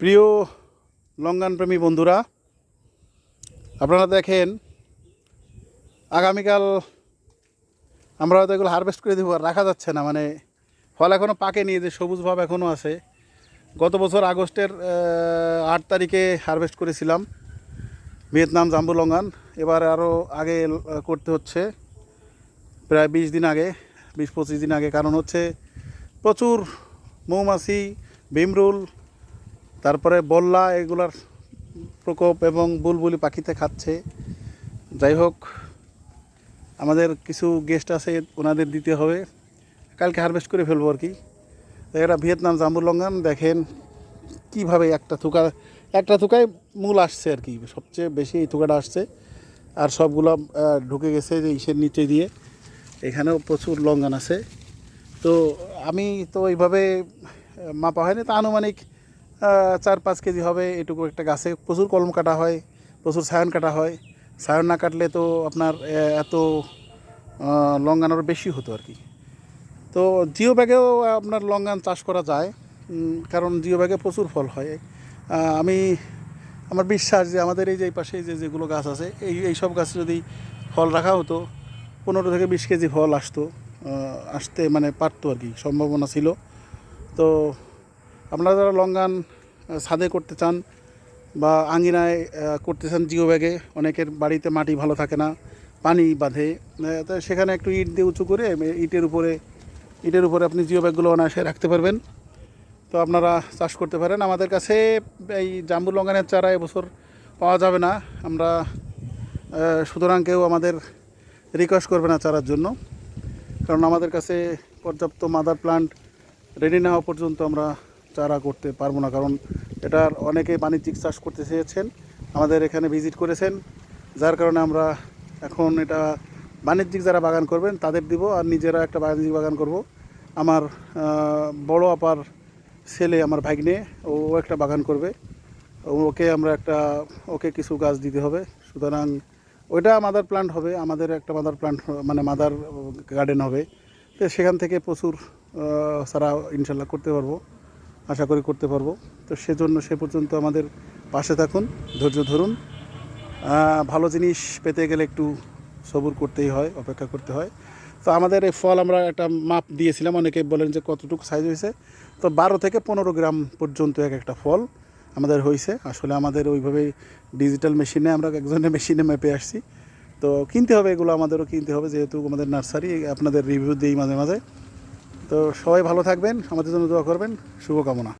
প্রিয় লঙ্ঘনপ্রেমী বন্ধুরা, আপনারা দেখেন, আগামীকাল আমরা হয়তো এগুলো হারভেস্ট করে দেবো, আর রাখা যাচ্ছে না। মানে ফল এখনও পাকেনি যে সবুজ ভাব এখনও আছে। গত বছর আগস্টের আট তারিখে হারভেস্ট করেছিলাম, ভিয়েতনাম জাম্বু লঙ্গান। এবার আরও আগে করতে হচ্ছে। প্রায় বিশ দিন আগে, বিশ পঁচিশ দিন আগে। কারণ হচ্ছে প্রচুর মৌমাছি, ভীমরুল তারপরে বল্লা এগুলার প্রকোপ এবং বুলবুলি পাখিতে খাচ্ছে। যাই হোক, আমাদের কিছু গেস্ট আছে, ওনাদের দিতে হবে। কালকে হারভেস্ট করে ফেলব আর কি। এরা ভিয়েতনাম জাম্বুর লঙ্ঘন দেখেন কীভাবে একটা থুকা, একটা থুকায় মূল আসছে আর কি, সবচেয়ে বেশি এই থুকাটা আসছে। আর সবগুলো ঢুকে গেছে যে ইসের নিচে দিয়ে। এখানেও প্রচুর লঙ্গান আছে। তো আমি তো এইভাবে মাপা হয়নি, তা আনুমানিক চার পাঁচ কেজি হবে এটুকু একটা গাছে প্রচুর কলম কাটা হয় প্রচুর সায়ন কাটা হয়। সায়ন না কাটলে তো আপনার এত আহ, লঙ্ঘন আরও বেশি হতো আর কি। তো জিও ব্যাগেও আপনার লঙ্গান চাষ করা যায় কারণ জিও ব্যাগে প্রচুর ফল হয়। আমি আমার বিশ্বাস যে আমাদের এই যে এই পাশে যে যেগুলো গাছ আছে এই এই সব গাছে যদি ফল রাখা হতো পনেরো থেকে বিশ কেজি ফল আসতো আসতে মানে পারতো আর কি সম্ভাবনা ছিল। তো আপনারা যারা লঙ্ঘন আহ, ছাদে করতে চান বা আঙিনায় করতে চান জিও ব্যাগে অনেকের বাড়িতে মাটি ভালো থাকে না পানি বাঁধে সেখানে একটু ইট দিয়ে উঁচু করে ইটের উপরে ইটের উপরে আপনি জিও ব্যাগগুলো অনায়াসে রাখতে পারবেন। তো আপনারা চাষ করতে পারেন। আমাদের কাছে এই জাম্বু লঙ্ঘনের চারা এবছর পাওয়া যাবে না। আমরা সুতরাং কেউ আমাদের রিকোয়েস্ট করবে না চারার জন্য। কারণ আমাদের কাছে পর্যাপ্ত মাদার প্লান্ট রেডি না হওয়া পর্যন্ত আমরা চারা করতে পারব না, কারণ এটার অনেকে বাণিজ্যিক চাষ করতে চেয়েছেন, আমাদের এখানে ভিজিট করেছেন, যার কারণে আমরা এখন এটা বাণিজ্যিক যারা বাগান করবেন তাদের দিব, আর নিজেরা একটা বাণিজ্যিক বাগান করব। আমার বড় আপার ছেলে আমার ভাগ্নে, ও একটা বাগান করবে, ওকে আমরা একটা, ওকে কিছু গাছ দিতে হবে, সুতরাং ওইটা মাদার প্লান্ট হবে, আমাদের একটা মাদার প্লান্ট মানে মাদার গার্ডেন হবে, তো সেখান থেকে প্রচুর সারা ইনশাল্লাহ করতে পারব। আশা করি করতে পারব। তো সেজন্য সে পর্যন্ত আমাদের পাশে থাকুন, ধৈর্য ধরুন। ভালো জিনিস পেতে গেলে একটু সবুর করতেই হয়, অপেক্ষা করতে হয়। তো আমাদের এই ফল আমরা একটা মাপ দিয়েছিলাম, অনেকে বলেন যে কতটুকু সাইজ হয়েছে। তো বারো থেকে পনেরো গ্রাম পর্যন্ত এক একটা ফল আমাদের হয়েছে। আসলে আমাদের ওইভাবে ডিজিটাল মেশিনে আমরা একজনের মেশিনে মেপে আসছি। তো কিনতে হবে, এগুলো আমাদেরও কিনতে হবে, যেহেতু আমাদের নার্সারি আপনাদের রিভিউ দিই মাঝে মাঝে। তো সবাই ভালো থাকবেন আমাদের জন্য দোয়া করবেন। শুভকামনা।